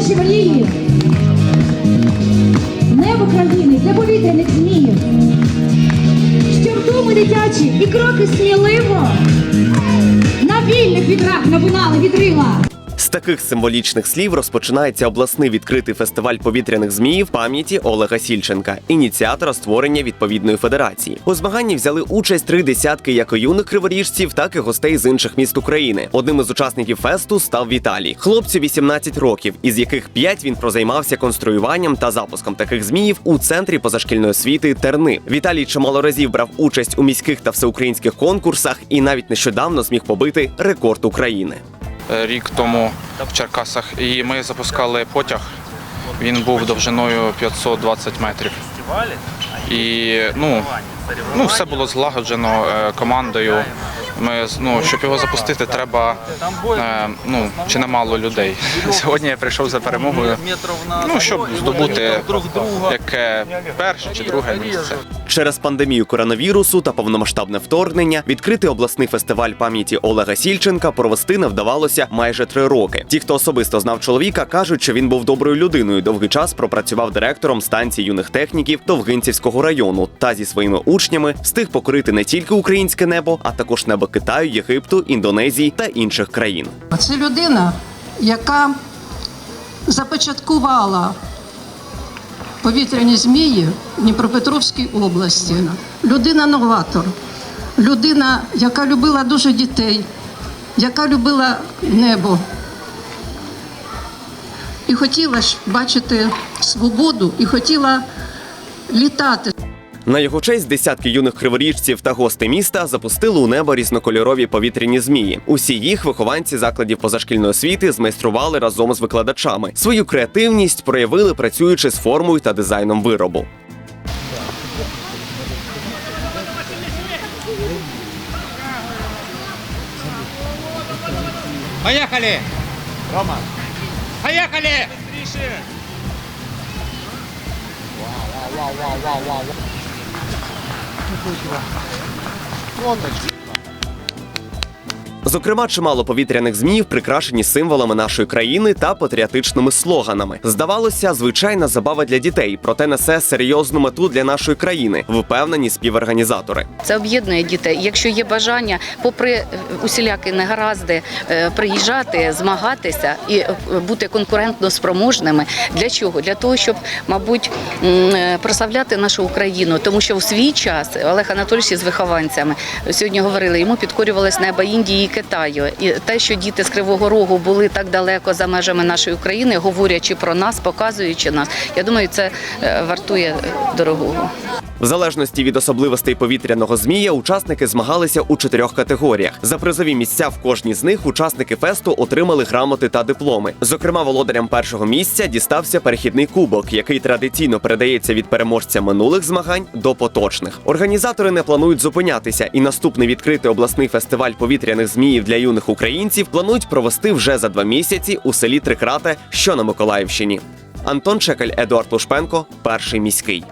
Наші мрії, небо країни для повітряних зміїв, щоб думи дитячі і кроки сміливо на вільних вітрах набунали вітрила. Таких символічних слів розпочинається обласний відкритий фестиваль повітряних зміїв пам'яті Олега Сільченка, ініціатора створення відповідної федерації. У змаганні взяли участь три десятки як юних криворіжців, так і гостей з інших міст України. Одним із учасників фесту став Віталій. Хлопцю 18 років, із яких 5 він прозаймався конструюванням та запуском таких зміїв у центрі позашкільної освіти Терни. Віталій чимало разів брав участь у міських та всеукраїнських конкурсах і навіть нещодавно зміг побити рекорд України. Е, рік тому в Черкасах, і ми запускали потяг. Він був довжиною 520 метрів. І ну, ну все було злагоджено е, командою. Ми ну, щоб його запустити, треба е, ну, чи немало людей. Сьогодні я прийшов за перемогою, ну, щоб здобути яке перше чи друге місце. Через пандемію коронавірусу та повномасштабне вторгнення відкритий обласний фестиваль пам'яті Олега Сільченка провести не вдавалося майже три роки. Ті, хто особисто знав чоловіка, кажуть, що він був доброю людиною. Довгий час пропрацював директором станції юних техніків Довгинцівського району та зі своїми учнями встиг покорити не тільки українське небо, а також небо Китаю, Єгипту, Індонезії та інших країн. Це людина, яка започаткувала повітряні змії в Дніпропетровській області. Людина-новатор, людина, яка любила дуже дітей, яка любила небо. І хотіла ж бачити свободу, і хотіла літати. На його честь десятки юних криворіжців та гостей міста запустили у небо різнокольорові повітряні змії. Усі їх вихованці закладів позашкільної освіти змайстрували разом з викладачами. Свою креативність проявили, працюючи з формою та дизайном виробу. Поехали! Рома! 그 소시가 또 왔네. Зокрема, чимало повітряних зміїв прикрашені символами нашої країни та патріотичними слоганами. Здавалося, звичайна забава для дітей, проте несе серйозну мету для нашої країни, впевнені співорганізатори. Це об'єднує дітей. Якщо є бажання, попри е, усілякі негаразди, е, приїжджати, змагатися і е, бути конкурентно спроможними. Для чого? Для того, щоб, мабуть, прославляти нашу Україну. Тому що в свій час Олег Анатолійович з вихованцями сьогодні говорили, йому підкорювалось небо Індії і Китаю. І те, що діти з Кривого Рогу були так далеко за межами нашої України, говорячи про нас, показуючи нас, я думаю, це е, вартує дорогого. В залежності від особливостей повітряного змія, учасники змагалися у чотирьох категоріях. За призові місця в кожній з них учасники фесту отримали грамоти та дипломи. Зокрема, володарям першого місця дістався перехідний кубок, який традиційно передається від переможця минулих змагань до поточних. Організатори не планують зупинятися, і наступний відкритий обласний фестиваль повітряних зміїв для юних українців планують провести вже за два місяці у селі Трикрате, що на Миколаївщині. Антон Чекаль, Едуард Лушпенко, перший міський.